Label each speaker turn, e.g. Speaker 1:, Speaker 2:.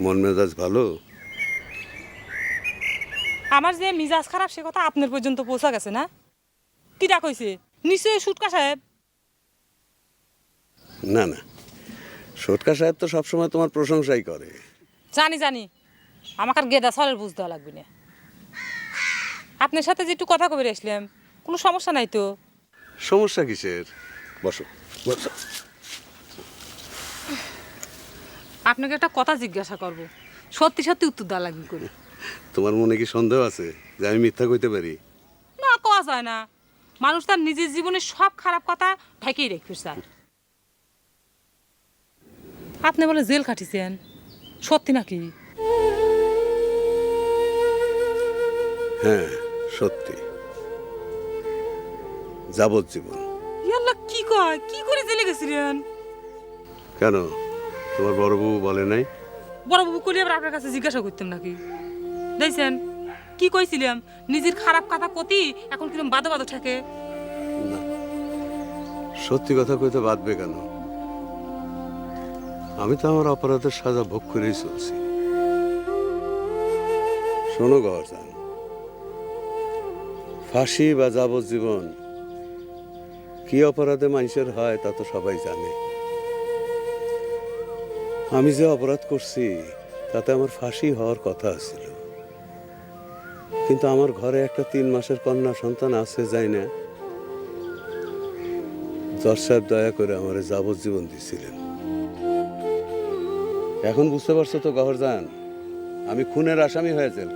Speaker 1: মন মেজাজ ভালো?
Speaker 2: আমার যে মিজাজ খারাপ সে কথা আপনার পর্যন্ত পৌঁছা গেছে না? কিটা কইছে নিশ্চয়ই সুটকা সাহেব।
Speaker 1: না না। সটকা সাহেব তো সবসময় তোমার প্রশংসাই করে।
Speaker 2: জানি জানি। আমাকে আর গেদা সরের বুঝ দেওয়া লাগবে না। আপনার সাথে যে একটু কথা কবে আসলাম কোনো সমস্যা নাই তো?
Speaker 1: সমস্যা কিসের? বসো বসো।
Speaker 2: আপনাকে একটা কথা জিজ্ঞাসা করব। সত্যি সত্যি উত্তর দেওয়া লাগবে করে
Speaker 1: তোমার মনে কি সন্দেহ আছে যে আমি মিথ্যা কইতে পারি?
Speaker 2: না কওয়া যায় না। মানুষ তার নিজের জীবনের সব খারাপ কথা ঢেকেই রেখে স্যার। আপনি বলে জেল খাটিছেন। সত্যি নাকি?
Speaker 1: হ্যাঁ সত্যি। যাবজ্জীবন।
Speaker 2: ইয়াল্লা কি কয়? কি করে জেলে গেছিলেন?
Speaker 1: কেন? তোমার বড় বউ বলে নাই?
Speaker 2: বড় বাবু করি আবার আপনার কাছে জিজ্ঞাসা করতাম নাকি? দেখছেন কি কইছিলাম? নিজের খারাপ কথা কতি এখন কিরম বাদো বাদো থাকে
Speaker 1: না সত্যি কথা কইতে বাদবে কেন? আমি তো আমার অপরাধের সাজা ভোগ করেই চলছি। শোনো গহরজান ফাঁসি বা যাবজ্জীবন কি অপরাধে মানুষের হয় তা তো সবাই জানে। আমি যে অপরাধ করছি, তাতে আমার ফাঁসি হওয়ার কথা ছিল কিন্তু আমার ঘরে একটা তিন মাসের কন্যা সন্তান আছে, যাই না। জজ সাহেব দয়া করে আমার যাবজ্জীবন দিছিলেন। এখন বুঝতে পারছ তো, গহরজান, আমি খুনের আসামি হয়ে জেল